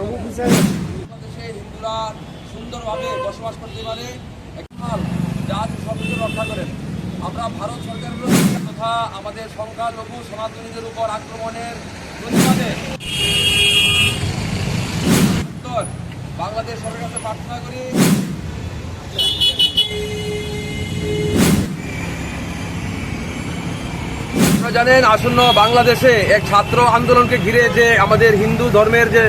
বাংলাদেশে হিন্দুরা সুন্দরভাবে বসবাস করতে পারে। জাত সবকিছু রক্ষা করেন। আমরা ভারত সরকারের তথা আমাদের সংখ্যালঘু সনাতনীদের উপর আক্রমণের প্রতিবাদে বাংলাদেশ সরকারের প্রার্থনা করি। আপনারা জানেন, আসন্ন বাংলাদেশে এক ছাত্র আন্দোলনকে ঘিরে যে আমাদের হিন্দু ধর্মের যে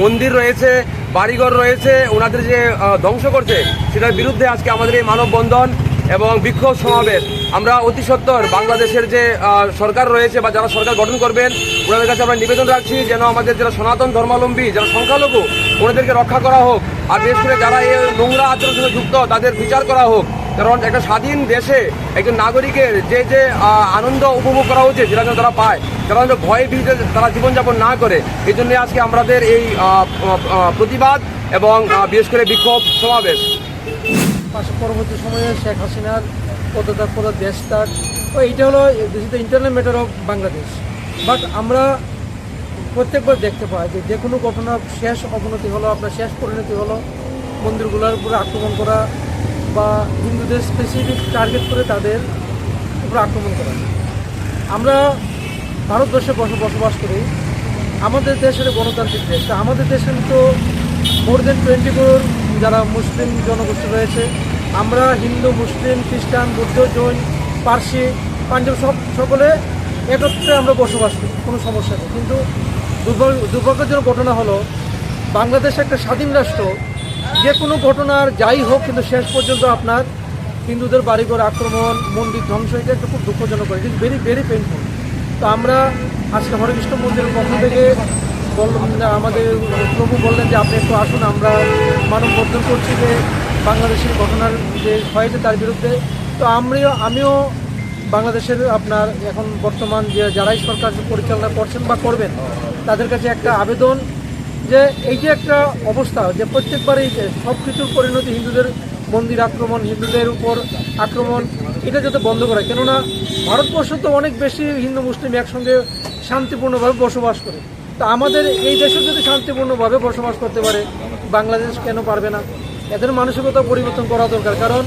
মন্দির রয়েছে, বাড়িঘর রয়েছে, ওনাদের যে ধ্বংস করছে, সেটার বিরুদ্ধে আজকে আমাদের এই মানববন্ধন এবং বিক্ষোভ সমাবেশ। আমরা অতি সত্বর বাংলাদেশের যে সরকার রয়েছে বা যারা সরকার গঠন করবেন, ওনাদের কাছে আমরা নিবেদন রাখছি যেন আমাদের যারা সনাতন ধর্মাবলম্বী, যারা সংখ্যালঘু, ওনাদেরকে রক্ষা করা হোক। আর বিশেষ করে যারা এই নোংরা আচরণের সঙ্গে যুক্ত, তাদের বিচার করা হোক। কারণ একটা স্বাধীন দেশে একজন নাগরিকের যে যে আনন্দ উপভোগ করা উচিত, যেটা যেন তারা পায়, তারা যেন ভয়ে ভীতে তারা জীবনযাপন না করে, এই জন্য আজকে আমাদের এই প্রতিবাদ এবং বিশেষ করে বিক্ষোভ সমাবেশ। পরবর্তী সময়ে শেখ হাসিনার পদত্যাগ করার দেশ ও এইটা হলো this is internal matter of Bangladesh but আমরা প্রত্যেকবার দেখতে পাই যে যে কোনো ঘটনার শেষ অবনতি হলো, আপনার শেষ পরিণতি হলো, মন্দিরগুলোর উপরে আক্রমণ করা বা হিন্দুদের স্পেসিফিক টার্গেট করে তাদের উপরে আক্রমণ করা আমরা ভারতবর্ষে বস বসবাস করি। আমাদের দেশের গণতান্ত্রিক দেশ। আমাদের দেশে তো মোর দেন টোয়েন্টি ফোর যারা মুসলিম জনগোষ্ঠী রয়েছে, আমরা হিন্দু, মুসলিম, খ্রিস্টান, বৌদ্ধ, জৈন, পার্সি, পাঞ্জাব সব সকলে একত্রে আমরা বসবাস করি, কোনো সমস্যা নেই। কিন্তু দুর্ভাগ্য দুর্ভাগ্যজনক ঘটনা হলো, বাংলাদেশ একটা স্বাধীন রাষ্ট্র যে কোনো ঘটনার যাই হোক, কিন্তু শেষ পর্যন্ত আপনার হিন্দুদের বাড়িঘর আক্রমণ, মন্দির ধ্বংস এটা একটা খুব দুঃখজনক ইট কিন্তু ভেরি ভেরি পেইনফুল তো আমরা আজকে হরেকৃষ্ণ মন্দিরের পক্ষ থেকে বললাম আমাদের প্রভু বললেন যে আপনি একটু আসুন, আমরা মানববন্ধন করছি যে বাংলাদেশের ঘটনার যে হয়েছে তার বিরুদ্ধে। তো আমিও আমিও বাংলাদেশের আপনার এখন বর্তমান যে যারাই সরকার পরিচালনা করছেন বা করবেন, তাদের কাছে একটা আবেদন। যে এই যে একটা অবস্থা যে প্রত্যেকবারই যে সব কিছুর পরিণতি হিন্দুদের মন্দির আক্রমণ, হিন্দুদের উপর আক্রমণ, এটা যাতে বন্ধ করে কেননা ভারতবর্ষ তো অনেক বেশি হিন্দু, মুসলিম একসঙ্গে শান্তিপূর্ণভাবে বসবাস করে। তা আমাদের এই দেশে যদি শান্তিপূর্ণভাবে বসবাস করতে পারে, বাংলাদেশ কেন পারবে না? এদের মানসিকতা পরিবর্তন করা দরকার। কারণ